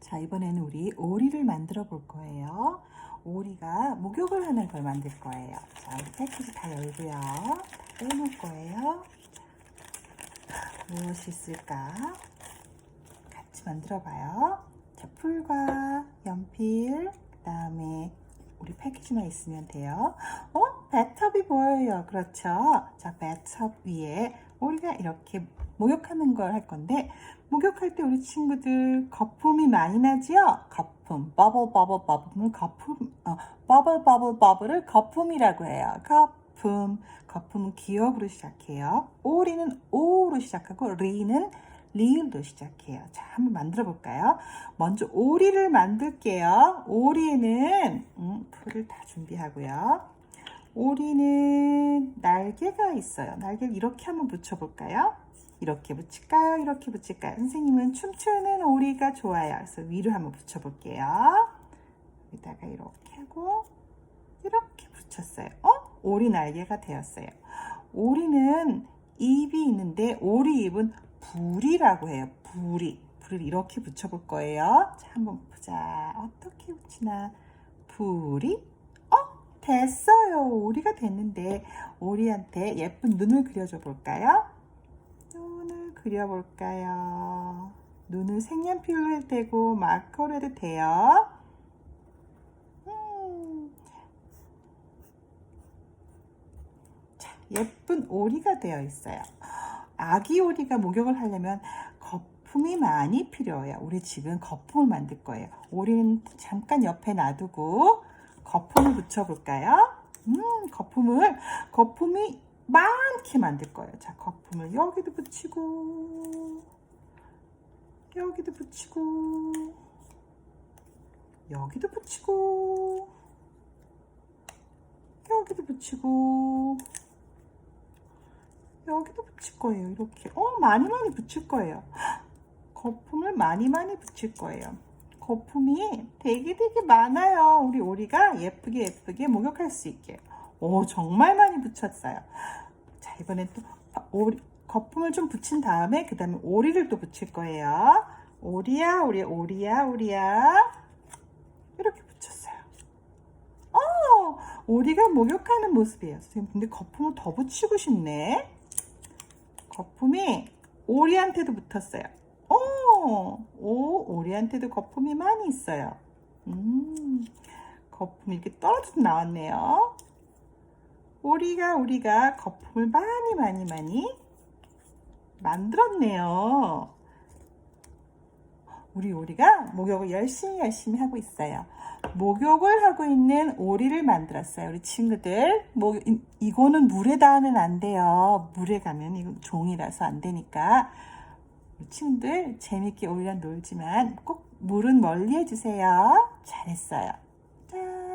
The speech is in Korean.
자, 이번에는 우리 오리를 만들어 볼 거예요. 오리가 목욕을 하는 걸 만들 거예요. 자, 패키지 다 열고요. 다 빼놓을 거예요. 자, 무엇이 있을까? 같이 만들어 봐요. 자, 풀과 연필, 그 다음에 우리 패키지만 있으면 돼요. 어? 배텁이 보여요. 그렇죠? 자, 배텁 위에 우리가 이렇게 목욕하는 걸 할 건데, 목욕할 때 우리 친구들 거품이 많이 나지요? 거품, 버블, 버블, 버블은 거품, 어, 버블, 버블, 버블을 거품이라고 해요. 거품, 거품은 기억으로 시작해요. 오리는 오로 시작하고, 리는 리을로 시작해요. 자, 한번 만들어 볼까요? 먼저 오리를 만들게요. 오리에는 음, 풀을 다 준비하고요. 오리는 날개가 있어요. 날개를 이렇게 한번 붙여볼까요? 이렇게 붙일까요? 이렇게 붙일까요? 선생님은 춤추는 오리가 좋아요. 그래서 위로 한번 붙여볼게요. 여기다가 이렇게 하고 이렇게 붙였어요. 어? 오리 날개가 되었어요. 오리는 입이 있는데 오리 입은 불이라고 해요. 불이. 불을 이렇게 붙여볼 거예요. 자, 한번 보자. 어떻게 붙이나. 불이? 어? 됐어요. 오리가 됐는데 오리한테 예쁜 눈을 그려줘 볼까요? 눈을 그려볼까요? 눈을 색연필로 해도 되고 마커로 해도 돼요. 음. 자, 예쁜 오리가 되어 있어요. 아기 오리가 목욕을 하려면 거품이 많이 필요해요. 우리 지금 거품을 만들 거예요. 오리는 잠깐 옆에 놔두고 거품을 붙여볼까요? 음, 거품을, 거품이 많게 만들 거예요. 자, 거품을 여기도 붙이고, 여기도 붙이고, 여기도 붙이고, 여기도 붙이고, 여기도 붙일 거예요. 이렇게. 어, 많이 많이 붙일 거예요. 거품을 많이 많이 붙일 거예요. 거품이 되게 되게 많아요. 우리 오리가 예쁘게 예쁘게 목욕할 수 있게. 오, 정말 많이 붙였어요. 자, 이번엔 또 오리, 거품을 좀 붙인 다음에 그 다음에 오리를 또 붙일 거예요. 오리야, 오리, 오리야, 오리야. 이렇게 붙였어요. 어, 오리가 목욕하는 모습이에요. 선생님, 근데 거품을 더 붙이고 싶네. 거품이 오리한테도 붙었어요. 오, 오, 오리한테도 거품이 많이 있어요. 음, 거품이 이렇게 떨어져서 나왔네요. 오리가 우리가 거품을 많이 많이 많이 만들었네요. 우리 오리가 목욕을 열심히 열심히 하고 있어요. 목욕을 하고 있는 오리를 만들었어요. 우리 친구들. 목, 이- 이거는 물에 닿으면 안 돼요. 물에 가면 이거 종이라서 안 되니까. 친구들 재밌게 오리랑 놀지만 꼭 물은 멀리 해주세요. 잘했어요. 짠.